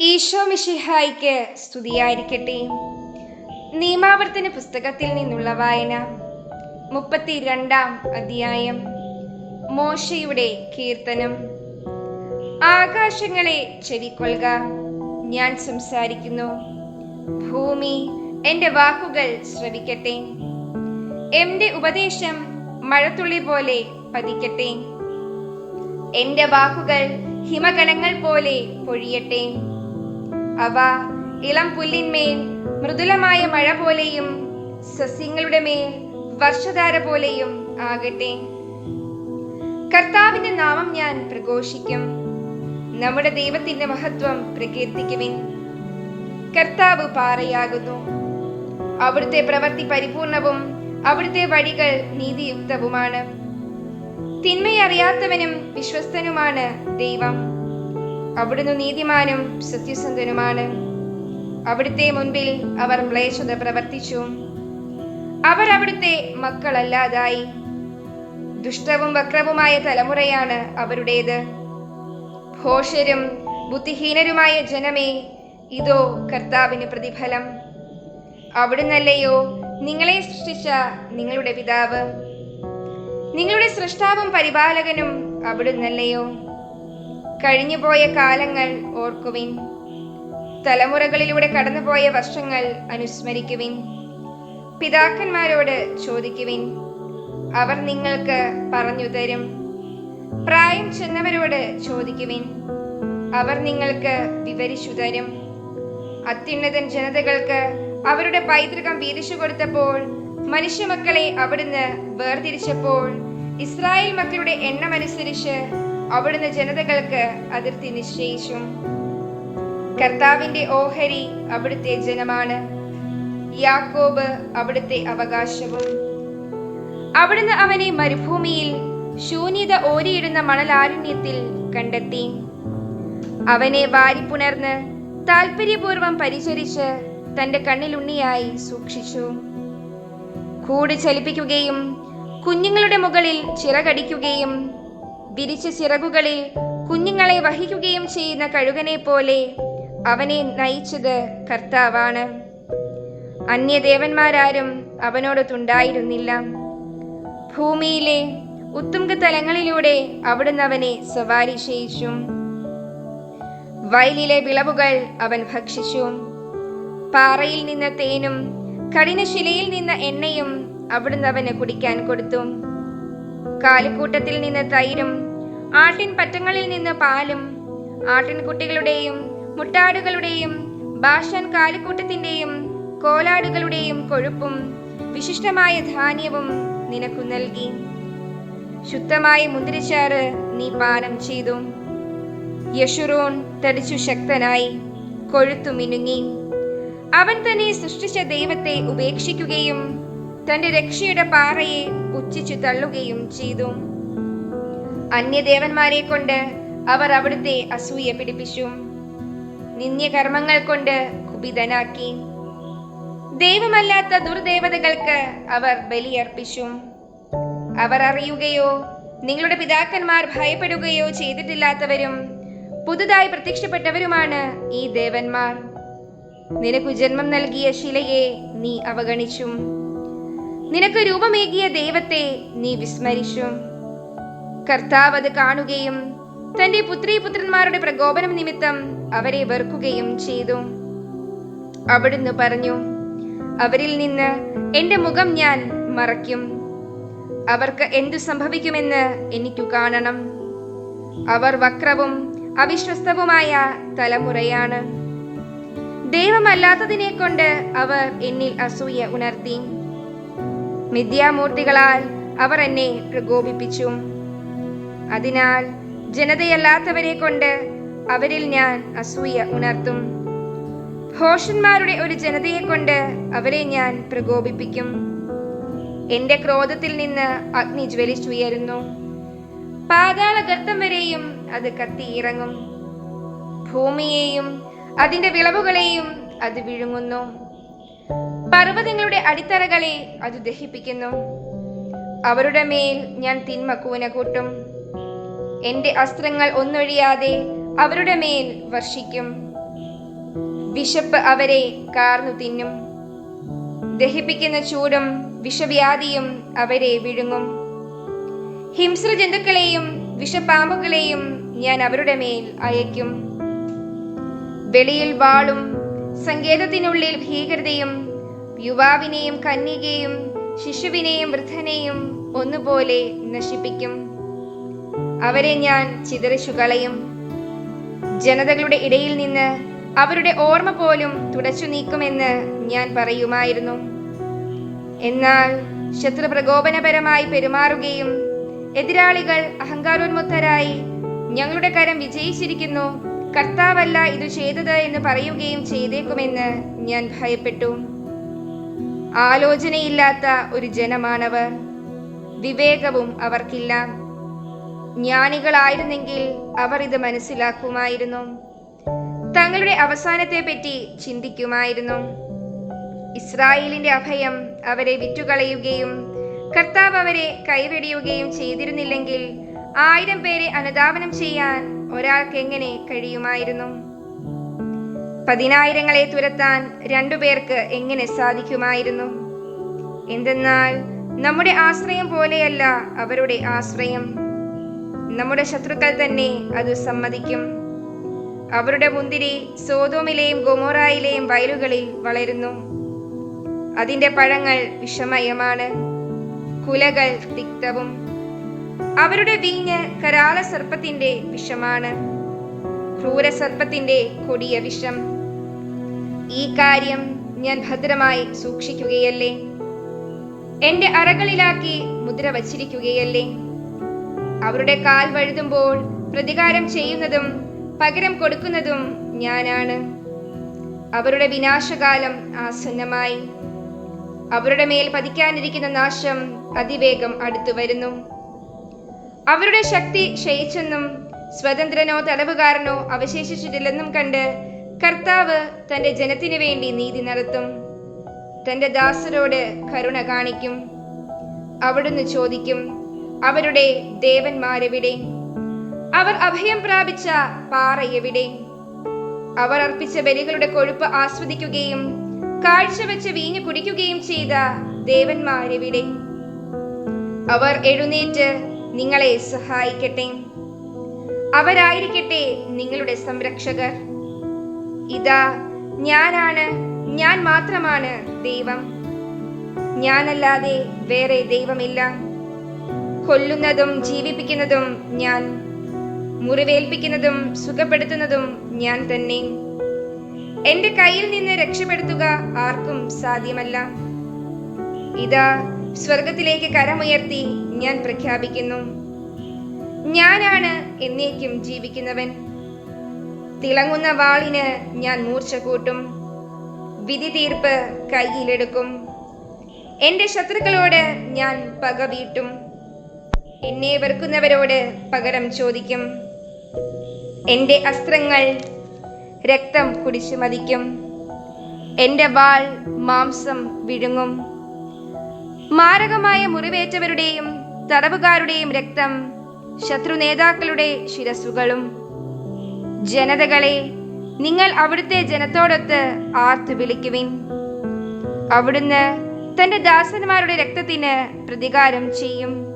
ഈശോ മിഷിഹായിക്ക് സ്തുതിയായിരിക്കട്ടെ. നിയമാവർത്തന പുസ്തകത്തിൽ നിന്നുള്ള വായന മുപ്പത്തിരണ്ടാം അധ്യായം മോശയുടെ കീർത്തനം. ആകാശങ്ങളെ ചെവിക്കൊള്ളുക ഞാൻ സംസാരിക്കുന്നു. ഭൂമി എന്റെ വാക്കുകൾ ശ്രവിക്കട്ടെ. എന്റെ ഉപദേശം മഴത്തുള്ളി പോലെ പതിക്കട്ടെ. എന്റെ വാക്കുകൾ ഹിമഗണങ്ങൾ പോലെ പൊഴിയട്ടെ. അവ ഇളം പുല്ലിന്മേൽ മൃദുലമായ മഴ പോലെയും സസ്യങ്ങളുടെ മേൽ വർഷധാര പോലെയും ആകട്ടെ. കർത്താവിന്റെ നാമം ഞാൻ പ്രഘോഷിക്കും. നമ്മുടെ ദൈവത്തിന്റെ മഹത്വം പ്രകീർത്തിക്കുവിൻ. കർത്താവ് പാറയാകുന്നു. അവിടുത്തെ പ്രവൃത്തി പരിപൂർണവും അവിടുത്തെ വഴികൾ നീതിയുക്തവുമാണ്. തിന്മയറിയാത്തവനും വിശ്വസ്തനുമാണ് ദൈവം. അവിടുന്ന് നീതിമാനും സത്യസന്ധനുമാണ്. അവിടുത്തെ മുൻപിൽ അവർ മ്ലേച്ഛത പ്രവർത്തിച്ചു. അവർ അവിടുത്തെ മക്കളല്ലാതായി. ദുഷ്ടവും വക്രവുമായ തലമുറയാണ് അവരുടേത്. ഭോഷരും ബുദ്ധിഹീനരുമായ ജനമേ ഇതോ കർത്താവിന് പ്രതിഫലം. അവിടുന്നല്ലയോ നിങ്ങളെ സൃഷ്ടിച്ച നിങ്ങളുടെ പിതാവ്. നിങ്ങളുടെ സൃഷ്ടാവും പരിപാലകനും അവിടുന്നല്ലയോ. കഴിഞ്ഞുപോയ കാലങ്ങൾ ഓർക്കുവിൻ. തലമുറകളിലൂടെ കടന്നുപോയ വർഷങ്ങൾ അനുസ്മരിക്കുവിൻ. പിതാക്കന്മാരോട് ചോദിക്കുവിൻ. അവർ നിങ്ങൾക്ക് പറഞ്ഞു തരും പ്രായം ചെന്നവരോട് ചോദിക്കുവിൻ. അവർ നിങ്ങൾക്ക് വിവരിച്ചു തരും അത്യുന്നതൻ ജനതകൾക്ക് അവരുടെ പൈതൃകം വീതിച്ചു കൊടുത്തപ്പോൾ മനുഷ്യമക്കളെ അവിടുന്ന് വേർതിരിച്ചപ്പോൾ ഇസ്രായേൽ മക്കളുടെ എണ്ണമനുസരിച്ച് അവിടുന്ന് ജനതകൾക്ക് അതിർത്തി നിശ്ചയിച്ചു. കർത്താവിന്റെ ഓഹരി അവിടുത്തെ ജനമാണ്. യാക്കോബ് അവിടുത്തെ അവകാശവും. അവിടുന്ന് അവനെ മരുഭൂമിയിൽ ശൂന്യത ഓരിയിടുന്ന മണലാരുണ്യത്തിൽ കണ്ടെത്തി. അവനെ വാരിപ്പുണർന്ന് താല്പര്യപൂർവം പരിചരിച്ച് തന്റെ കണ്ണിലുണ്ണിയായി സൂക്ഷിച്ചു. കൂട് ചലിപ്പിക്കുകയും കുഞ്ഞുങ്ങളുടെ മുകളിൽ ചിറകടിക്കുകയും വിരിച്ച ചിറകുകളിൽ കുഞ്ഞുങ്ങളെ വഹിക്കുകയും ചെയ്യുന്ന കഴുകനെ പോലെ അവനെ നയിച്ചത് കർത്താവാണ്. അന്യദേവന്മാരാരും അവനോടൊത്തുണ്ടായിരുന്നില്ല ഭൂമിയിലെ ഉത്തുംഗ തലങ്ങളിലൂടെ അവിടുന്ന് അവനെ സവാരി ചെയ്യിച്ചു. വയലിലെ വിളവുകൾ അവൻ ഭക്ഷിച്ചു. പാറയിൽ നിന്ന തേനും കഠിനശിലയിൽ നിന്ന എണ്ണയും അവിടുന്ന് അവന് കുടിക്കാൻ കൊടുത്തു. കാലിക്കൂട്ടത്തിൽ നിന്ന് തൈരും ആട്ടിൻ പറ്റങ്ങളിൽ നിന്ന് പാലും ആട്ടിൻകുട്ടികളുടെയും മുട്ടാടുകളുടെയും ഭാഷൻ കാലിക്കൂട്ടത്തിന്റെയും കോലാടുകളുടെയും കൊഴുപ്പും വിശിഷ്ടമായ ധാന്യവും നിനക്കു നൽകി. ശുദ്ധമായി മുന്തിരിച്ചാറ് നീ പാനം ചെയ്തു. യശുറോൺ തടിച്ചു ശക്തനായി കൊഴുത്തു മിനുങ്ങി. അവൻ തന്നെ സൃഷ്ടിച്ച ദൈവത്തെ ഉപേക്ഷിക്കുകയും തന്റെ രക്ഷയുടെ പാറയെ പുച്ഛിച്ചു തള്ളുകയും ചെയ്തു. അന്യദേവന്മാരെ കൊണ്ട് അവർ അവിടുത്തെ അസൂയ പിടിപ്പിച്ചു. നിന്ദ്യകർമ്മങ്ങൾ കൊണ്ട് കുപിതനാക്കി. ദൈവമല്ലാത്ത ദുർദേവതകൾക്ക് അവർ ബലിയർപ്പിച്ചു. അവർ അറിയുകയോ നിങ്ങളുടെ പിതാക്കന്മാർ ഭയപ്പെടുകയോ ചെയ്തിട്ടില്ലാത്തവരും പുതുതായി പ്രത്യക്ഷപ്പെട്ടവരുമാണ് ഈ ദേവന്മാർ. നിനക്കു ജന്മം നൽകിയ ശിലയെ നീ അവഗണിച്ചു. നിനക്ക് രൂപമേകിയ ദൈവത്തെ നീ വിസ്മരിച്ചു. കർത്താവ് അത് കാണുകയും തന്റെ പുത്രീ പുത്രന്മാരുടെ പ്രകോപനം നിമിത്തം അവരെ വെറുക്കുകയും ചെയ്തു. അവിടുന്ന് പറഞ്ഞു അവരിൽ നിന്ന് എന്റെ മുഖം ഞാൻ മറയ്ക്കും. അവർക്ക് എന്തു സംഭവിക്കുമെന്ന് എനിക്കു കാണണം. അവർ വക്രവും അവിശ്വസ്തവുമായ തലമുറയാണ്. ദൈവമല്ലാത്തതിനെ കൊണ്ട് അവർ എന്നിൽ അസൂയ ഉണർത്തി. മിഥ്യാമൂർത്തികളാൽ അവർ എന്നെ പ്രകോപിപ്പിച്ചു. അതിനാൽ ജനതയല്ലാത്തവരെ കൊണ്ട് അവരിൽ ഞാൻ അസൂയ ഉണർത്തും. ഭോഷന്മാരുടെ ഒരു ജനതയെ കൊണ്ട് അവരെ ഞാൻ പ്രകോപിപ്പിക്കും. എന്റെ ക്രോധത്തിൽ നിന്ന് അഗ്നി ജ്വലിച്ചുയരുന്നു. പാതാള ഗർത്തം വരെയും അത് കത്തിയിറങ്ങും ഭൂമിയെയും അതിന്റെ വിളവുകളെയും അത് വിഴുങ്ങുന്നു. പർവതങ്ങളുടെ അടിത്തറകളെ അത് ദഹിപ്പിക്കുന്നു. അവരുടെ മേൽ ഞാൻ തിന്മ കൂന കൂട്ടും. എന്റെ അസ്ത്രങ്ങൾ ഒന്നൊഴിയാതെ അവരുടെ മേൽ വർഷിക്കും. വിശപ്പ് അവരെ കാർന്നു തിന്നും. ദഹിപ്പിക്കുന്ന ചൂടും വിഷവ്യാധിയും അവരെ വിഴുങ്ങും. ഹിംസ്ര ജന്തുക്കളെയും വിഷപ്പാമ്പുകളെയും ഞാൻ അവരുടെ മേൽ അയക്കും വെളിയിൽ വാളും സങ്കേതത്തിനുള്ളിൽ ഭീകരതയും യുവാവിനെയും കന്യകയും ശിശുവിനെയും വൃദ്ധനെയും ഒന്നുപോലെ നശിപ്പിക്കും. അവരെ ഞാൻ ചിതറിച്ചു കളയും ജനതകളുടെ ഇടയിൽ നിന്ന് അവരുടെ ഓർമ്മ പോലും തുടച്ചു നീക്കുമെന്ന് ഞാൻ പറയുമായിരുന്നു. എന്നാൽ ശത്രു പ്രകോപനപരമായി പെരുമാറുകയും എതിരാളികൾ അഹങ്കാരോന്മുക്തരായി ഞങ്ങളുടെ കരം വിജയിച്ചിരിക്കുന്നു കർത്താവല്ല ഇത് ചെയ്തത് എന്ന് പറയുകയും ചെയ്തേക്കുമെന്ന് ഞാൻ ഭയപ്പെട്ടു. ആലോചനയില്ലാത്ത ഒരു ജനമാണവർ. വിവേകവും അവർക്കില്ല. ജ്ഞാനികളായിരുന്നെങ്കിൽ അവർ ഇത് മനസ്സിലാക്കുമായിരുന്നു. തങ്ങളുടെ അവസാനത്തെ പറ്റി ചിന്തിക്കുമായിരുന്നു. ഇസ്രായേലിന്റെ അഭയം അവരെ വിറ്റുകളയുകയും കർത്താവ് അവരെ കൈവെടിയുകയും ചെയ്തിരുന്നില്ലെങ്കിൽ ആയിരം പേരെ അനുധാവനം ചെയ്യാൻ ഒരാൾക്ക് എങ്ങനെ കഴിയുമായിരുന്നു? പതിനായിരങ്ങളെ തുരത്താൻ രണ്ടുപേർക്ക് എങ്ങനെ സാധിക്കുമായിരുന്നു? എന്തെന്നാൽ നമ്മുടെ ആശ്രയം പോലെയല്ല അവരുടെ ആശ്രയം. നമ്മുടെ ശത്രുക്കൾ തന്നെ അത് സമ്മതിക്കും. അവരുടെ മുന്തിരി സോതോമിലെയും ഗൊമോറായിലെയും വയലുകളിൽ വളരുന്നു. അതിന്റെ പഴങ്ങൾ വിഷമയമാണ്. കുലകൾ തിക്തവും. അവരുടെ വീഞ്ഞ് കരാള സർപ്പത്തിന്റെ വിഷമാണ്. ക്രൂര സർപ്പത്തിന്റെ കൊടിയ വിഷം. ഈ കാര്യം ഞാൻ ഭദ്രമായി സൂക്ഷിക്കുകയല്ലേ? എന്റെ അറകളിലാക്കി മുദ്ര വച്ചിരിക്കുകയല്ലേ? അവരുടെ കാൽ വഴുതുമ്പോൾ പ്രതികാരം ചെയ്യുന്നതും പകരം കൊടുക്കുന്നതും ഞാനാണ്. അവരുടെ വിനാശകാലം ആസന്നമായി. അവരുടെ മേൽ പതിക്കാനിരിക്കുന്ന നാശം അതിവേഗം അടുത്തു വരുന്നു. അവരുടെ ശക്തി ക്ഷയിച്ചെന്നും സ്വതന്ത്രനോ തടവുകാരനോ അവശേഷിച്ചിട്ടില്ലെന്നും കണ്ട് കർത്താവ് തന്റെ ജനത്തിനു വേണ്ടി നീതി നടത്തും. തന്റെ ദാസരോട് കരുണ കാണിക്കും. അവിടുന്ന് ചോദിക്കും അവരുടെ ദേവന്മാരെവിടെ? അവർ അഭയം പ്രാപിച്ച പാറ എവിടെ? അവർ അർപ്പിച്ച ബലികളുടെ കൊഴുപ്പ് ആസ്വദിക്കുകയും കാഴ്ചവെച്ച് വീഞ്ഞു കുടിക്കുകയും ചെയ്ത ദേവന്മാരെവിടെ? അവർ എഴുന്നേറ്റ് നിങ്ങളെ സഹായിക്കട്ടെ. അവരായിരിക്കട്ടെ നിങ്ങളുടെ സംരക്ഷകർ. ഇതാ ഞാനാണ് ഞാൻ മാത്രമാണ് ദൈവം. ഞാനല്ലാതെ വേറെ ദൈവമില്ല. കൊല്ലുന്നതും ജീവിപ്പിക്കുന്നതും ഞാൻ. മുറിവേൽപ്പിക്കുന്നതും സുഖപ്പെടുത്തുന്നതും ഞാൻ തന്നെ. എന്റെ കയ്യിൽ നിന്ന് രക്ഷപ്പെടുത്തുക ആർക്കും സാധ്യമല്ല. ഇതാ സ്വർഗത്തിലേക്ക് കരമുയർത്തി ഞാൻ പ്രഖ്യാപിക്കുന്നു. ഞാനാണ് എന്നേക്കും ജീവിക്കുന്നവൻ. തിളങ്ങുന്ന വാളിന് ഞാൻ മൂർച്ച കൂട്ടും. വിധി തീർപ്പ് കയ്യിലെടുക്കും. എന്റെ ശത്രുക്കളോട് ഞാൻ പക വീട്ടും. എന്നെ വെറുക്കുന്നവരോട് പകരം ചോദിക്കും. എന്റെ അസ്ത്രങ്ങൾ രക്തം കുടിച്ചു മതിക്കും. എന്റെ വാൾ മാംസം വിഴുങ്ങും. മാരകമായ മുറിവേറ്റവരുടെയും തടവുകാരുടെയും രക്തം ശത്രു നേതാക്കളുടെ ശിരസുകളും ജനതകളെ നിങ്ങൾ അവിടുത്തെ ജനത്തോടൊത്ത് ആർത്തു വിളിക്കുവിൻ. അവിടുന്ന് തന്റെ ദാസന്മാരുടെ രക്തത്തിന് പ്രതികാരം ചെയ്യും.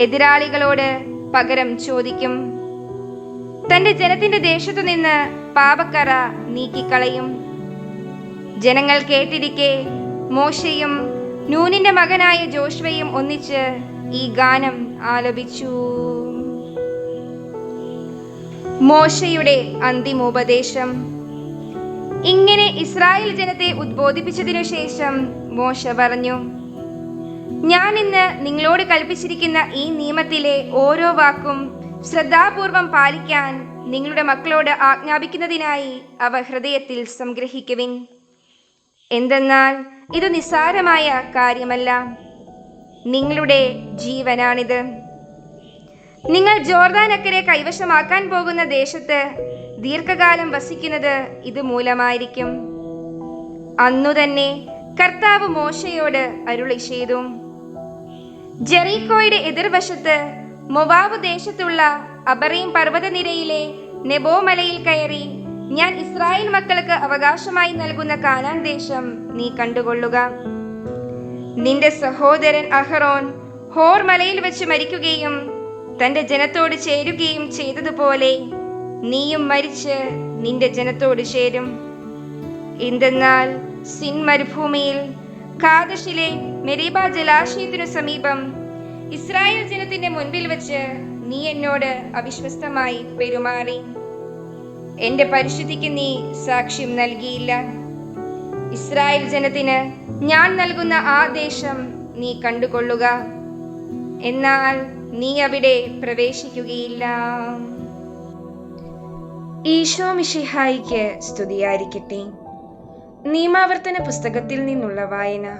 എതിരാളികളോട് പകരം ചോദിക്കും. തന്റെ ജനത്തിന്റെ ദേശത്തു നിന്ന് പാപക്കറ നീക്കിക്കളയും. ജനങ്ങൾ കേട്ടിരിക്കെ മോശയും നൂനിന്റെ മകനായ ജോഷ്വയും ഒന്നിച്ച് ഈ ഗാനം ആലപിച്ചു. മോശയുടെ അന്തിമോപദേശം. ഇങ്ങനെ ഇസ്രായേൽ ജനത്തെ ഉദ്ബോധിപ്പിച്ചതിനു ശേഷം മോശ പറഞ്ഞു ഞാൻ ഇന്ന് നിങ്ങളോട് കൽപ്പിച്ചിരിക്കുന്ന ഈ നിയമത്തിലെ ഓരോ വാക്കും ശ്രദ്ധാപൂർവം പാലിക്കാൻ നിങ്ങളുടെ മക്കളോട് ആജ്ഞാപിക്കുന്നതിനായി അവ ഹൃദയത്തിൽ സംഗ്രഹിക്കുവിൻ. എന്തെന്നാൽ ഇത് നിസ്സാരമായ കാര്യമല്ല. നിങ്ങളുടെ ജീവനാണിത്. നിങ്ങൾ ജോർദാൻ അക്കരെ കൈവശമാക്കാൻ പോകുന്ന ദേശത്ത് ദീർഘകാലം വസിക്കുന്നത് ഇത് മൂലമായിരിക്കും അന്നു തന്നെ കർത്താവ് മോശയോട് അരുളി ചെയ്തു. ജെറീക്കോയുടെ എതിർവശത്ത് മൊവാബ് ദേശത്തുള്ള അബറീം പർവതനിരയിലെ നെബോ മലയിൽ കയറി ഞാൻ ഇസ്രായേൽ മക്കൾക്ക് അവകാശമായി നൽകുന്ന കാനാൻ ദേശം നീ കണ്ടുകൊള്ളുക. നിന്റെ സഹോദരൻ അഹറോൻ ഹോർ മലയിൽ വെച്ച് മരിക്കുകയും തന്റെ ജനത്തോട് ചേരുകയും ചെയ്തതുപോലെ നീയും മരിച്ച് നിന്റെ ജനത്തോട് ചേരും. എന്തെന്നാൽ സിൻ മരുഭൂമിയിൽ കാദശിലെ മെരീബ ജലാശയത്തിനു സമീപം ഇസ്രായേൽ ജനത്തിന്റെ മുൻപിൽ വെച്ച് നീ എന്നോട് അവിശ്വസ്തമായി പെരുമാറി. എന്റെ പരിശുദ്ധിക്ക് നീ സാക്ഷ്യം നൽകിയില്ല. ഇസ്രായേൽ ജനത്തിന് ഞാൻ നൽകുന്ന ആ ദേശം നീ കണ്ടുകൊള്ളുക. എന്നാൽ നീ അവിടെ പ്രവേശിക്കുകയില്ല. ഈശോ മിഷിഹായിക്ക് സ്തുതിയായിരിക്കട്ടെ. നിയമാവർത്തന പുസ്തകത്തിൽ നിന്നുള്ള വായന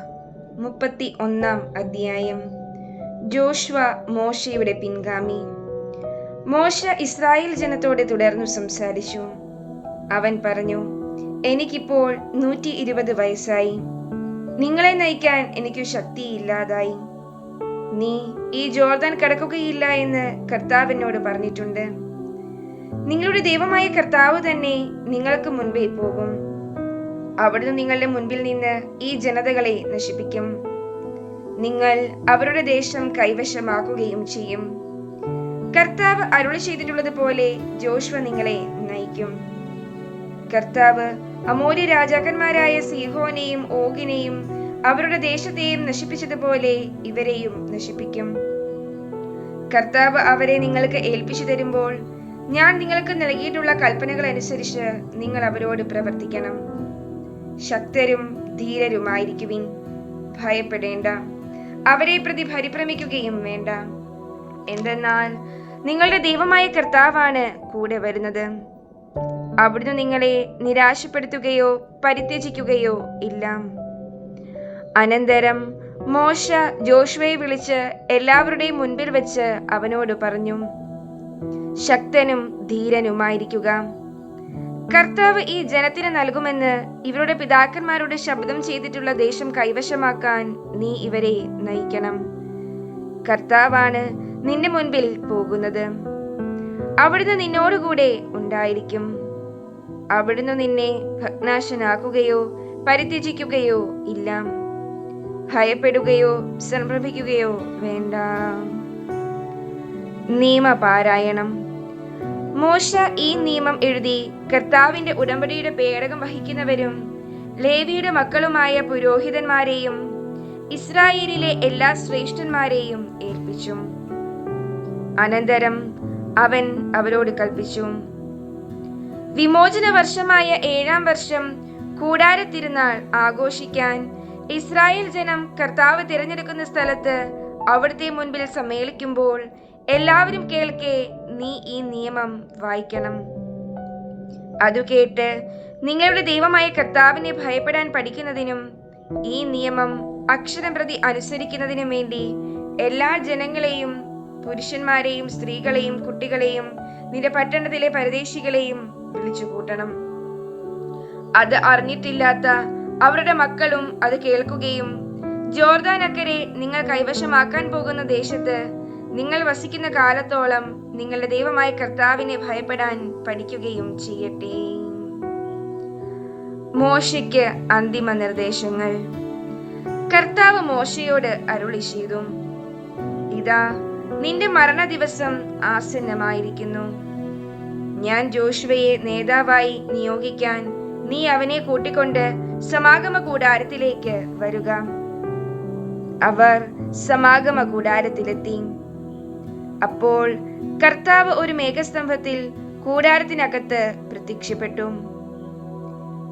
മുപ്പത്തി ഒന്നാം അധ്യായം. ജോഷ്വ മോശയുടെ പിൻഗാമി. മോശ ഇസ്രായേൽ ജനത്തോട് തുടർന്നു സംസാരിച്ചു. അവൻ പറഞ്ഞു എനിക്കിപ്പോൾ നൂറ്റി ഇരുപത് വയസ്സായി. നിങ്ങളെ നയിക്കാൻ എനിക്ക് ശക്തിയില്ലാതായി. നീ ഈ ജോർദാൻ കടക്കുകയില്ല എന്ന് കർത്താവിനോട് പറഞ്ഞിട്ടുണ്ട്. നിങ്ങളുടെ ദൈവമായ കർത്താവ് തന്നെ നിങ്ങൾക്ക് മുൻപേ പോകും. അവിടുന്ന് നിങ്ങളുടെ മുൻപിൽ നിന്ന് ഈ ജനതകളെ നശിപ്പിക്കും. നിങ്ങൾ അവരുടെ ദേശം കൈവശമാക്കുകയും ചെയ്യും. കർത്താവ് അരുളി ചെയ്തിട്ടുള്ളത് പോലെ ജോഷ്വ നിങ്ങളെ നയിക്കും. കർത്താവ് അമോര്യ രാജാക്കന്മാരായ സീഹോനെയും ഓഗിനെയും അവരുടെ ദേശത്തെയും നശിപ്പിച്ചതുപോലെ ഇവരെയും നശിപ്പിക്കും. കർത്താവ് അവരെ നിങ്ങൾക്ക് ഏൽപ്പിച്ചു തരുമ്പോൾ ഞാൻ നിങ്ങൾക്ക് നൽകിയിട്ടുള്ള കൽപ്പനകൾ അനുസരിച്ച് നിങ്ങൾ അവരോട് പ്രവർത്തിക്കണം. ശക്തരും ധീരരുമായിരിക്കുവിൻ. ഭയപ്പെടേണ്ട. അവരെ പ്രതി പരിഭ്രമിക്കുകയും വേണ്ട. എന്തെന്നാൽ നിങ്ങളുടെ ദൈവമായ കർത്താവാണ് കൂടെ വരുന്നത്. അവിടുന്ന് നിങ്ങളെ നിരാശപ്പെടുത്തുകയോ പരിത്യജിക്കുകയോ ഇല്ല. അനന്തരം മോശ ജോഷുവയെ വിളിച്ച് എല്ലാവരുടെയും മുൻപിൽ വെച്ച് അവനോട് പറഞ്ഞു ശക്തനും ധീരനുമായിരിക്കുക. കർത്താവ് ഈ ജനത്തിന് നൽകുമെന്ന് ഇവരുടെ പിതാക്കന്മാരുടെ ശബ്ദം ചെയ്തിട്ടുള്ള ദേശം കൈവശമാക്കാൻ നീ ഇവരെ നയിക്കണം. കർത്താവാണ് നിന്റെ മുൻപിൽ പോകുന്നത്. അവിടുന്ന് നിന്നോടുകൂടെ ഉണ്ടായിരിക്കും. അവിടുന്ന് നിന്നെ ഭഗ്നാശനാക്കുകയോ പരിത്യജിക്കുകയോ ഇല്ല. ഭയപ്പെടുകയോ സംഭ്രമിക്കുകയോ വേണ്ട. നിയമപാരായണം. മോശ ഈ നിയമം എഴുതി കർത്താവിന്റെ ഉടമ്പടിയുടെ പേടകം വഹിക്കുന്നവരും ലേവിയുടെ മക്കളുമായ പുരോഹിതന്മാരെയും ഇസ്രായേലിലെ എല്ലാ ശ്രേഷ്ഠന്മാരെയും ഏൽപ്പിച്ചു. അനന്തരം അവൻ അവരോട് കൽപ്പിച്ചു. വിമോചന വർഷമായ ഏഴാം വർഷം കൂടാരത്തിരുന്നാൾ ആഘോഷിക്കാൻ ഇസ്രായേൽ ജനം കർത്താവ് തിരഞ്ഞെടുക്കുന്ന സ്ഥലത്ത് അവിടുത്തെ മുൻപിൽ സമ്മേളിക്കുമ്പോൾ എല്ലാവരും കേൾക്കെ നീ ഈ നിയമം വായിക്കണം. അതു കേട്ട് നിങ്ങളുടെ ദൈവമായ കർത്താവിനെ ഭയപ്പെടാൻ പഠിക്കുന്നതിനും ഈ നിയമം അക്ഷരം പ്രതി അനുസരിക്കുന്നതിനും വേണ്ടി എല്ലാ ജനങ്ങളെയും പുരുഷന്മാരെയും സ്ത്രീകളെയും കുട്ടികളെയും നിന്റെ പട്ടണത്തിലെ പരദേശികളെയും വിളിച്ചു കൂട്ടണം അത് അറിഞ്ഞിട്ടില്ലാത്ത അവരുടെ മക്കളും അത് കേൾക്കുകയും ജോർദാൻ അക്കരെ നിങ്ങൾ കൈവശമാക്കാൻ പോകുന്ന ദേശത്ത് നിങ്ങൾ വസിക്കുന്ന കാലത്തോളം നിങ്ങളുടെ ദൈവമായ കർത്താവിനെ ഭയപ്പെടാൻ പഠിക്കുകയും ചെയ്യട്ടെ. മോശയ്ക്ക് അന്തിമ നിർദ്ദേശങ്ങൾ. കർത്താവ് മോശയോട് അരുളി ചെയ്തു. ഇതാ നിന്റെ മരണ ദിവസം ആസന്നമായിരിക്കുന്നു. ഞാൻ ജോഷുവയെ നേതാവായി നിയോഗിക്കാൻ നീ അവനെ കൂട്ടിക്കൊണ്ട് സമാഗമ കൂടാരത്തിലേക്ക് വരുക. അവർ സമാഗമ കൂടാരത്തിലെത്തി അപ്പോൾ കർത്താവ് ഒരു മേഘസ്തംഭത്തിൽ കൂടാരത്തിനകത്ത് പ്രത്യക്ഷപ്പെട്ടു.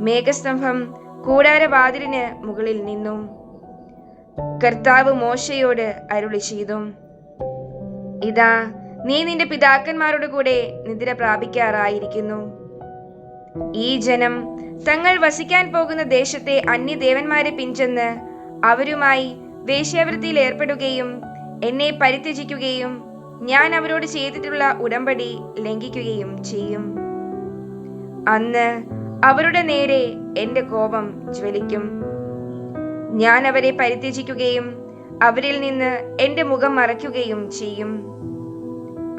മേഘസ്തംഭം കൂടാരവാതിലിന് മുകളിൽ നിന്നു. കർത്താവ് മോശയോട് അരുളി ചെയ്തു. ഇതാ നീ നിന്റെ പിതാക്കന്മാരുടെ കൂടെ നിദ്ര പ്രാപിക്കാറായിരിക്കുന്നു. ഈ ജനം തങ്ങൾ വസിക്കാൻ പോകുന്ന ദേശത്തെ അന്യദേവന്മാരെ പിഞ്ചെന്ന് അവരുമായി വേശ്യാവൃത്തിയിൽ ഏർപ്പെടുകയും എന്നെ പരിത്യജിക്കുകയും ഞാൻ അവരോട് ചെയ്തിട്ടുള്ള ഉടമ്പടി ലംഘിക്കുകയും ചെയ്യും. അന്ന് അവരുടെ നേരെ എന്റെ കോപം ജ്വലിക്കും. ഞാൻ അവരെ പരിത്യജിക്കുകയും അവരിൽ നിന്ന് എന്റെ മുഖം മറയ്ക്കുകയും ചെയ്യും.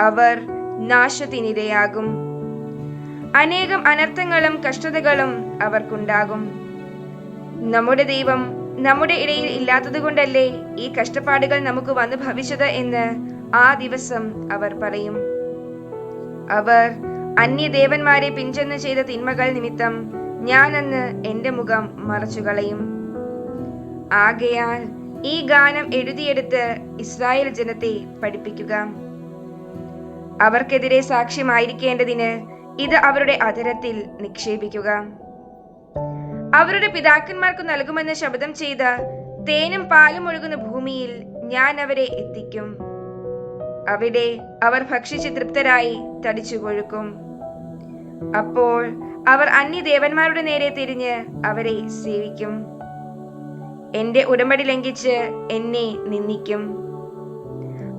അവർ നാശത്തിനിരയാകും. അനേകം അനർത്ഥങ്ങളും കഷ്ടതകളും അവർക്കുണ്ടാകും. നമ്മുടെ ദൈവം നമ്മുടെ ഇടയിൽ ഇല്ലാത്തതുകൊണ്ടല്ലേ ഈ കഷ്ടപ്പാടുകൾ നമുക്ക് വന്നു ഭവിച്ചത് എന്ന് ആ ദിവസം അവർ പറയും. അവർ അന്യ ദേവന്മാരെ പിഞ്ചെന്ന് ചെയ്ത തിന്മകൾ നിമിത്തം ഞാൻ അന്ന് എന്റെ മുഖം മറച്ചുകളയും. ആകയാൽ ഈ ഗാനം എഴുതിയെടുത്ത് ഇസ്രായേൽ ജനത്തെ പഠിപ്പിക്കുക. അവർക്കെതിരെ സാക്ഷ്യമായിരിക്കേണ്ടതിന് ഇത് അവരുടെ അധരത്തിൽ നിക്ഷേപിക്കുക. അവരുടെ പിതാക്കന്മാർക്ക് നൽകുമെന്ന് ശബ്ദം ചെയ്ത തേനും പാലും ഒഴുകുന്ന ഭൂമിയിൽ ഞാൻ അവരെ എത്തിക്കും. അവിടെ അവർ ഭക്ഷിച്ച് തൃപ്തരായി തടിച്ചു കൊഴുക്കും. അപ്പോൾ അവർ അന്യദേവന്മാരുടെ നേരെ തിരിഞ്ഞ് അവരെ സേവിക്കും. എന്റെ ഉടമ്പടി ലംഘിച്ച് എന്നെ നിന്ദിക്കും.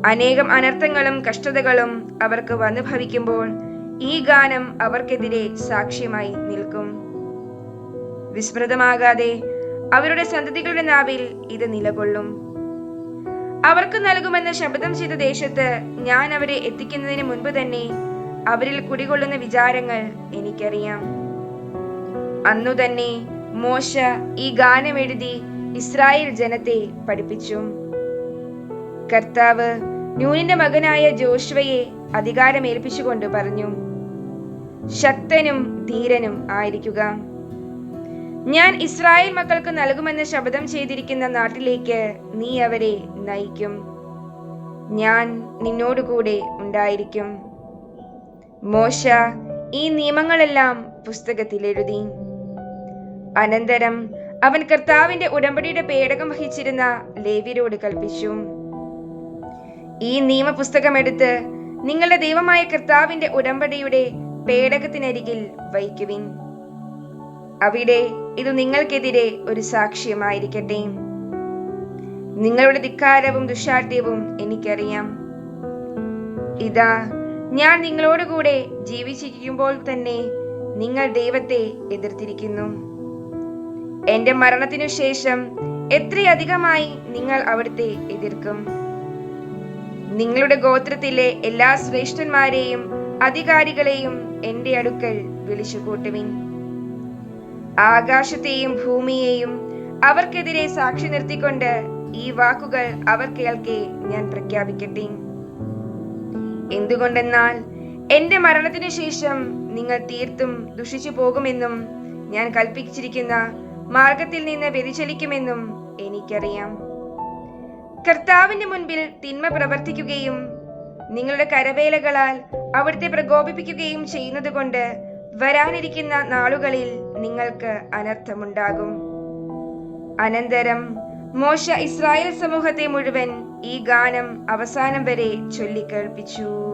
അനേകം അനർത്ഥങ്ങളും കഷ്ടതകളും അവർക്ക് വന്നു ഭവിക്കുമ്പോൾ ഈ ഗാനം അവർക്കെതിരെ സാക്ഷ്യമായി നിൽക്കും. വിസ്മൃതമാകാതെ അവരുടെ സന്തതികളുടെ നാവിൽ ഇത് നിലകൊള്ളും. അവർക്ക് നൽകുമെന്ന് ശബ്ദം ചെയ്ത ദേശത്ത് ഞാൻ അവരെ എത്തിക്കുന്നതിന് മുൻപ് തന്നെ അവരിൽ കുടികൊള്ളുന്ന വിചാരങ്ങൾ എനിക്കറിയാം. അന്നു തന്നെ മോശ ഈ ഗാനം എഴുതി ഇസ്രായേൽ ജനത്തെ പഠിപ്പിച്ചു. കർത്താവ് ന്യൂനിന്റെ മകനായ ജോഷുവയെ അധികാരമേൽപ്പിച്ചുകൊണ്ട് പറഞ്ഞു ശക്തനും ധീരനും ആയിരിക്കുക. ഞാൻ ഇസ്രായേൽ മക്കൾക്ക് നൽകുമെന്ന് ശപഥം ചെയ്തിരിക്കുന്ന നാട്ടിലേക്ക് നീ അവരെ നയിക്കും. ഞാൻ നിന്നോടുകൂടെ ഉണ്ടായിരിക്കും. മോശ ഈ നിയമങ്ങളെല്ലാം പുസ്തകത്തിൽ എഴുതി. അനന്തരം അവൻ കർത്താവിന്റെ ഉടമ്പടിയുടെ പേടകം വഹിച്ചിരുന്ന ലേവ്യരോട് കൽപ്പിച്ചു. ഈ നിയമപുസ്തകം എടുത്ത് നിങ്ങളുടെ ദൈവമായ കർത്താവിന്റെ ഉടമ്പടിയുടെ പേടകത്തിനരികിൽ വയ്ക്കുവിൻ. അവിടെ ഇത് നിങ്ങൾക്കെതിരെ ഒരു സാക്ഷ്യമായിരിക്കട്ടെ. നിങ്ങളുടെ ധിക്കാരവും ദുശാഠ്യവും എനിക്കറിയാം. ഇതാ ഞാൻ നിങ്ങളോടുകൂടെ ജീവിച്ചിരിക്കുമ്പോൾ തന്നെ നിങ്ങൾ ദൈവത്തെ എതിർത്തിരിക്കുന്നു. എന്റെ മരണത്തിനു ശേഷം എത്രയധികമായി നിങ്ങൾ അവിടുത്തെ എതിർക്കും? നിങ്ങളുടെ ഗോത്രത്തിലെ എല്ലാ ശ്രേഷ്ഠന്മാരെയും അധികാരികളെയും എന്റെ അടുക്കൽ വിളിച്ചു കൂട്ടുവിൻ ആകാശത്തെയും ഭൂമിയെയും അവർക്കെതിരെ സാക്ഷി നിർത്തിക്കൊണ്ട് ഈ വാക്കുകൾ അവർ കേൾക്കെ ഞാൻ പ്രഖ്യാപിക്കട്ടെ. എന്തുകൊണ്ടെന്നാൽ എന്റെ മരണത്തിനു ശേഷം നിങ്ങൾ തീർത്തും ദുഷിച്ചു പോകുമെന്നും ഞാൻ കൽപ്പിച്ചിരിക്കുന്ന മാർഗത്തിൽ നിന്ന് വ്യതിചലിക്കുമെന്നും എനിക്കറിയാം. കർത്താവിന്റെ മുൻപിൽ തിന്മ പ്രവർത്തിക്കുകയും നിങ്ങളുടെ കരവേലകളാൽ അവിടുത്തെ പ്രകോപിപ്പിക്കുകയും ചെയ്യുന്നത് കൊണ്ട് വരാനിരിക്കുന്ന നാളുകളിൽ നിങ്ങൾക്ക് അനർത്ഥമുണ്ടാകും. അനന്തരം മോശ ഇസ്രായേൽ സമൂഹത്തെ മുഴുവൻ ഈ ഗാനം അവസാനം വരെ ചൊല്ലിക്കേൾപ്പിച്ചു.